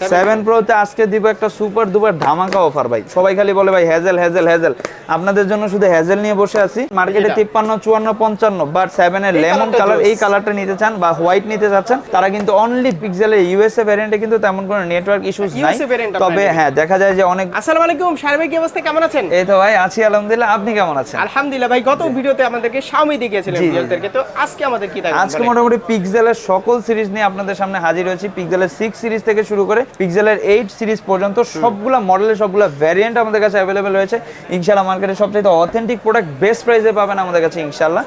Seven প্রোতে আজকে দিব একটা সুপার দুপার ধামাকা অফার ভাই। সবাই খালি বলে ভাই হ্যাজেল হ্যাজেল হ্যাজেল আপনাদের জন্য শুধু হ্যাজেল নিয়ে বসে আছি। মার্কেটে তিপ্পান্ন চুয়ান্ন পঞ্চান্ন বাট সেভেন এর লেমন কালার এই কালারটা নিতে চান বা হোয়াইট নিতে চাচ্ছেন তারা কিন্তু অনলি পিক্সেলের ইউএসএ ভ্যারিয়েন্টে কিন্তু তেমন কোনো নেটওয়ার্ক ইস্যুস নাই। তবে হ্যাঁ দেখা যায় যে অনেক আসসালামু আলাইকুম সার্বিক কি অবস্থা? কেমন আছেন? এই তো ভাই আছি আলহামদুলিল্লাহ। আপনি কেমন আছেন? আলহামদুলিল্লাহ ভাই গত ভিডিওতে আমাদেরকে Xiaomi দেখিয়েছিলেন। ভিউয়ারদেরকে তো আজকে আমাদের কি থাকবে আজকে মোটামুটি পিক্সেলের সকল সিরিজ নিয়ে আপনাদের সামনে হাজির হয়েছি। পিক্সেলের সিক্স সিরিজ থেকে শুরু করে পিক্সেলের এইট সিরিজ পর্যন্ত সবগুলা মডেলের সবগুলা ভ্যারিয়েন্ট আমাদের কাছে অ্যাভেলেবেল রয়েছে। ইনশাল্লাহ মার্কেটে অথেন্টিক প্রোডাক্ট বেস্ট প্রাইসে পাবেন আমাদের কাছে ইনশাল্লাহ।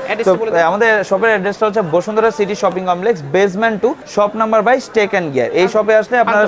আমাদের শপের অ্যাড্রেসটা হচ্ছে Bashundhara city shopping complex basement two shop number and gear এই শপে আসলে আপনারা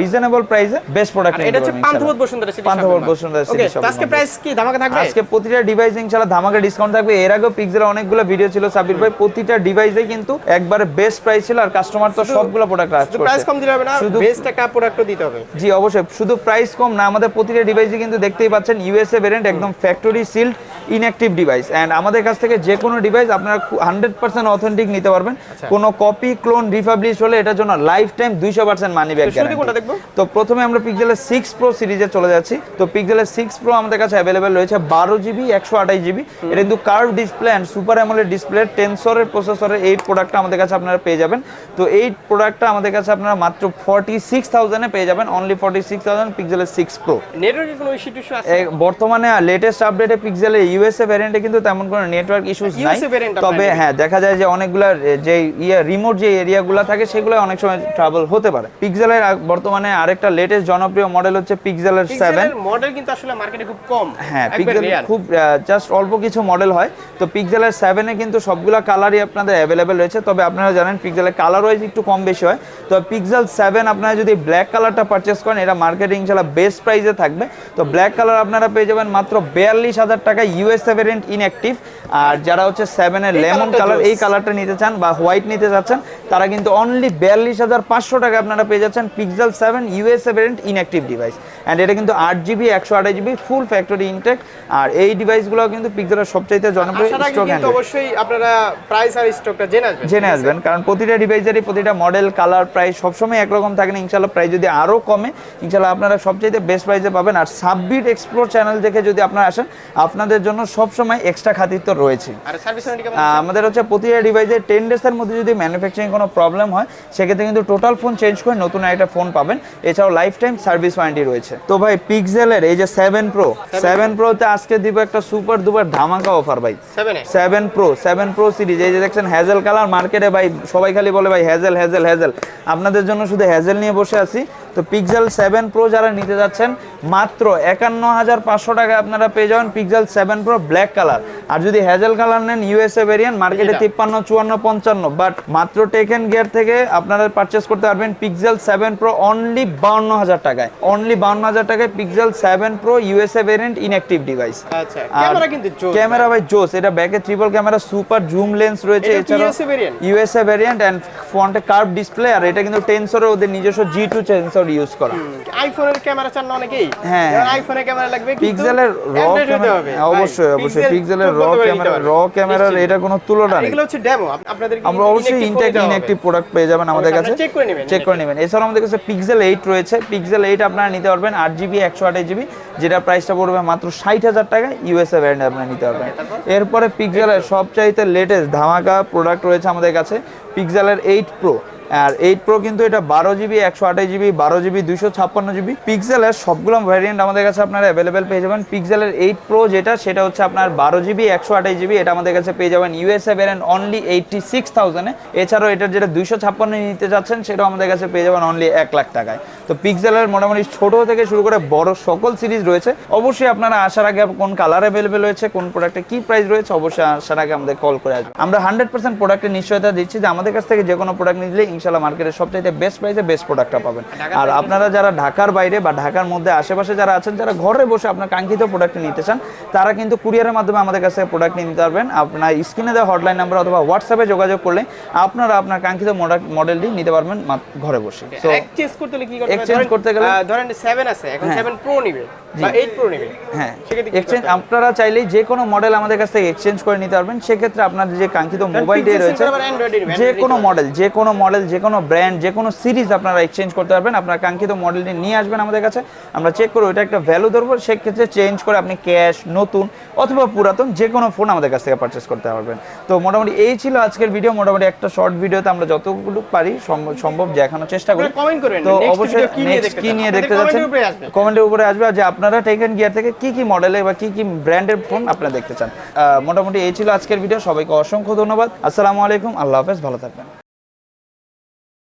রিজনেবল প্রাইসে বেস্ট প্রোডাক্ট এটা হচ্ছে পান্থপথ বসুন্ধরা সিটি পান্থপথ বসুন্ধরা সিটি আজকে প্রাইস কি? ধামাকা থাকবে? আজকে প্রতিটা ডিভাইস ইনশাআল্লাহ ধামাকা ডিসকাউন্ট থাকবে। এর আগেও পিক্সেল অনেকগুলো ভিডিও ছিল সাবির ভাই। প্রতিটা ডিভাইসে কিন্তু একবারে বেস্ট প্রাইস ছিল আর কাস্টমার তো সবগুলো প্রোডাক্ট শুধু প্রাইস কম দিলে হবে না শুধু বেস্ট একটা প্রোডাক্টও দিতে হবে। জি, অবশ্যই। শুধু প্রাইস কম না, আমাদের প্রতিটা ডিভাইসে কিন্তু দেখতেই পাচ্ছেন ইউএসএ ভেরিয়েন্ট একদম factory sealed inactive device and আমাদের কাছ থেকে যে কোনো ডিভাইস আপনারা হান্ড্রেড পার্সেন্ট অথেন্টিক নিতে পারবেন। আচ্ছা। কোনো কপি ক্লোন রিপাবলিশ হলে এটার জন্য লাইফ টাইম দুইশো পার্সেন্ট মানি ব্যাক তো দেখব? তো প্রথমে আমরা পিক্সেলের সিক্স প্রো সিরিজে চলে যাচ্ছি। তো পিক্সেলের সিক্স প্রো আমাদের কাছে অ্যাভেলেবেল রয়েছে বারো জিবি একশো আঠাশ জিবি এটা কিন্তু curve display and super AMOLED display টেনসরের প্রসেসরের এই প্রোডাক্টটা আমাদের কাছে আপনারা পেয়ে যাবেন। তো এই প্রোডাক্টটা আমাদের কাছে আপনারা মাত্র ফর্টি সিক্স থাউজেন্ডে পেয়ে যাবেন। অনলি ফর্টি সিক্স থাউজেন্ড পিক্সেলের সিক্স প্রো বর্তমানে লেটেস্ট আপডেটে পিক্সেলের ইউএসএ ভ্যারিয়েন্টে কিন্তু তেমন কোনো নেটওয়ার্ক ইস্যুস নাই। তবে হ্যাঁ দেখা যায় যে অনেকগুলা যে ইয়ে রিমোট যে এরিয়াগুলো থাকে সেগুলো অনেক সময় ট্রাভেল হতে পারে। পিক্সেলের বর্তমানে আরেকটা লেটেস্ট জনপ্রিয় মডেল হচ্ছে পিক্সেলের সেভেন পিক্সেলের মডেল কিন্তু আসলে মার্কেটে খুব কম। হ্যাঁ পিক্সেল। খুব জাস্ট অল্প কিছু মডেল হয়। তো পিক্সেলের সেভেনে কিন্তু সবগুলা কালারই আপনাদের অ্যাভেলেবেল রয়েছে। তবে আপনারা জানেন পিক্সেলের কালার ওয়াইজ একটু কম বেশি হয়। তো পিক্সেল সেভেন আপনারা যদি ব্ল্যাক কালারটা পারচেস করেন এটা মার্কেটে ইনশাল্লাহ বেস্ট প্রাইসে থাকবে। তো ব্ল্যাক কালার আপনারা পেয়ে যাবেন মাত্র বিয়াল্লিশ হাজার টাকা ইউএসএ ভেরিয়েন্ট ইনঅ্যাক্টিভ আর যারা হচ্ছে সেভেনের লেমন কালার এই কালারটা নিতে চান বা হোয়াইট নিতে চাচ্ছেন তারা কিন্তু অনলি বিয়াল্লিশ হাজার পাঁচশো টাকা আপনারা পেয়ে যাচ্ছেন Pixel seven USA variant inactive device and এটা কিন্তু আট জিবি একশো আঠাশ জিবি ফুল ফ্যাক্টরি ইনটেক আর এই ডিভাইসগুলো কিন্তু পিক্সেলের সবচাইতে জনপ্রিয় স্টক অবশ্যই আপনারা প্রাইস আর স্টকটা জেনে আসবেন। জেনে আসবেন কারণ প্রতিটা ডিভাইসেরই প্রতিটা মডেল কালার প্রাইস সবসময় একরকম থাকে না। ইনশাল্লাহ প্রাইস যদি আরও কমে ইনশাল্লাহ আপনারা সবচাইতে বেস্ট প্রাইসে পাবেন। আর সাববিট এক্সপ্লোর চ্যানেল দেখে যদি আপনারা আসেন আপনাদের জন্য সবসময় এক্সট্রা খাতির তো রয়েছে। আমাদের হচ্ছে প্রতিটা ডিভাইসে টেন ডেজের মধ্যে যদি ম্যানুফ্যাকচারিং কোনো প্রবলেম হয় সেক্ষেত্রে কিন্তু টোটাল ফোন চেঞ্জ করে নতুন একটা ফোন পাবেন। এছাড়াও লাইফ টাইম সার্ভিস ওয়ারেন্টি রয়েছে। তো ভাই পিক্সেলের এই যে সেভেন প্রো সেভেন প্রোতে আজকে দিব একটা সুপার দুপার ধামাকা অফার ভাই। Seven pro seven pro series এই যে দেখছেন হ্যাজেল কালার মার্কেটে ভাই সবাই খালি বলে ভাই হ্যাজেল হ্যাজেল হ্যাজেল আপনাদের জন্য শুধু হ্যাজেল নিয়ে বসে আছি। তো পিক্সেল সেভেন প্রো যারা নিতে যাচ্ছেন মাত্র একান্ন হাজার পাঁচশো টাকা আপনারা পেয়ে যাবেন Pixel seven pro black colour আর যদি হ্যাজেল কালার নেন ইউএসএ ভেরিয়েন্ট মার্কেটে। তিপ্পান্ন চুয়ান্ন পঞ্চান্ন। বাট মাত্র টেকেন গিয়ার থেকে আপনারা পারচেস করতে পারবেন পিক্সেল সেভেন প্রো অনলি বাউন্ন হাজার টাকায়। অনলি বাউন্ন হাজার টাকায় Pixel seven pro USA variant inactive device আচ্ছা ক্যামেরা কিন্তু জোস ক্যামেরা ভাই। জোস। এটা ব্যাকে triple camera super zoom lens রয়েছে। এছাড়াও ইউএসএ ভেরিয়েন্ট অ্যান্ড ফ্রন্টে কার্ভ ডিসপ্লে আর এটা কিন্তু টেনসরে ওদের নিজস্ব জি টু সেন্সর ইউজ করা। আইফোনের ক্যামেরা চান অনেকেই। হ্যাঁ। আইফোনের ক্যামেরা লাগবে পিক্সেলের র হবে। অবশ্যই অবশ্যই পিক্সেলের র 14 করে নিতে ক্যামেরা র ক্যামেরার এটা কোনো তুলনা নেই। এগুলো হচ্ছে ডেমো আপনাদের আমরা অবশ্যই ইনটেক ইনঅ্যাক্টিভ প্রোডাক্ট পেয়ে যাবেন আমাদের কাছে। চেক করে নেবেন চেক করে নেবেন। এছাড়াও আমাদের কাছে পিক্সেল এইট রয়েছে। পিক্সেল এইট আপনারা নিতে পারবেন। আট জিবি একশো আঠাশ জিবি যেটা প্রাইসটা পড়বে মাত্র ষাট হাজার টাকা ইউএসএ ব্র্যান্ড আপনারা নিতে পারবেন। এরপরে পিক্সেলের সবচাইতে লেটেস্ট ধামাকা প্রোডাক্ট রয়েছে আমাদের কাছে পিক্সেলের এইট প্রো আর এইট প্রো কিন্তু এটা বারো জিবি একশো আঠাশ জিবি বারো জিবি দুশো ছাপ্পান্ন জিবি পিক্সেলের সবগুলো ভ্যারিয়েন্ট আমাদের কাছে আপনারা অ্যাভেলেবেল পেয়ে যাবেন। পিক্সেলের এইট প্রো যেটা, সেটা হচ্ছে আপনার বারো জিবি একশো আঠাশ জিবি এটা আমাদের কাছে পেয়ে যাবেন। USA variant only eighty six থাউজেন্ডে এছাড়াও এটার যেটা দুশো ছাপ্পান্ন নিতে চাচ্ছেন সেটাও আমাদের কাছে পেয়ে যাবেন অনলি এক লাখ টাকায়। তো পিক্সেলের মোটামুটি ছোট থেকে শুরু করে বড় সকল সিরিজ রয়েছে। অবশ্যই আপনারা আসার আগে কোন কালার অ্যাভেলেবেল রয়েছে, কোন প্রোডাক্টে কি প্রাইস রয়েছে, অবশ্যই আসার আগে আমাদের কল করে আসবেন। আমরা হান্ড্রেড পার্সেন্ট প্রোডাক্টের নিশ্চয়তা দিচ্ছি যে আমাদের কাছ থেকে যে কোনো প্রোডাক্ট নিলে ইনশাল্লাহ মার্কেটের সবচাইতে বেস্ট প্রাইসে বেস্ট প্রোডাক্টটা পাবেন। আর আপনারা যারা ঢাকার বাইরে বা ঢাকার মধ্যে আশেপাশে যারা আছেন যারা ঘরে বসে আপনার কাঙ্ক্ষিত প্রোডাক্ট নিতে চান তারা কিন্তু কুরিয়ারের মাধ্যমে আমাদের কাছে প্রোডাক্ট নিতে পারবেন। আপনার স্ক্রিনে দেওয়া হটলাইন নাম্বার অথবা হোয়াটসঅ্যাপে যোগাযোগ করলে আপনারা আপনার কাঙ্ক্ষিত মডেলটি নিতে পারবেন ঘরে বসে। এক্সচেঞ্জ করতে হলে কি করতে এক্সচেঞ্জ করতে গেলে ধরেন 7 আছে এখন হ্যাঁ। 7 প্রো নিবে বা 8 প্রো নিবে। হ্যাঁ। এক্সচেঞ্জ আপনারা চাইলেই যে কোনো মডেল আমাদের কাছ থেকে এক্সচেঞ্জ করে নিতে পারবেন। সেক্ষেত্রে আপনাদের যে কাঙ্ক্ষিত মোবাইলটি রয়েছে যে কোনো মডেল যে কোনো মডেল যে কোনো ব্র্যান্ড যে কোনো সিরিজ আপনারা এক্সচেঞ্জ করতে পারবেন। আপনার কাঙ্ক্ষিত মডেলটি নিয়ে আসবেন আমাদের কাছে। আমরা চেক করব এটা একটা ভ্যালু ধরবো সেক্ষেত্রে চেঞ্জ করে আপনি ক্যাশ নতুন অথবা পুরাতন যে কোনো ফোন আমাদের কাছ থেকে পারচেস করতে পারবেন। তো মোটামুটি এই ছিল আজকের ভিডিও মোটামুটি একটা শর্ট ভিডিওতে আমরা যতগুলো পারি সম্ভব- দেখানোর চেষ্টা করি। করবেন, তো অবশ্যই কি নিয়ে দেখতে যাচ্ছেন? এর উপরে আসবে। কমেন্টের উপরে আসবে যে আপনারা টেকেন গিয়ার থেকে কি কি মডেলে বা কি কি ব্র্যান্ডের ফোন আপনারা দেখতে চান। মোটামুটি এই ছিল আজকের ভিডিও সবাইকে অসংখ্য ধন্যবাদ। আসসালামু আলাইকুম। আল্লাহ হাফেজ। ভালো থাকবেন।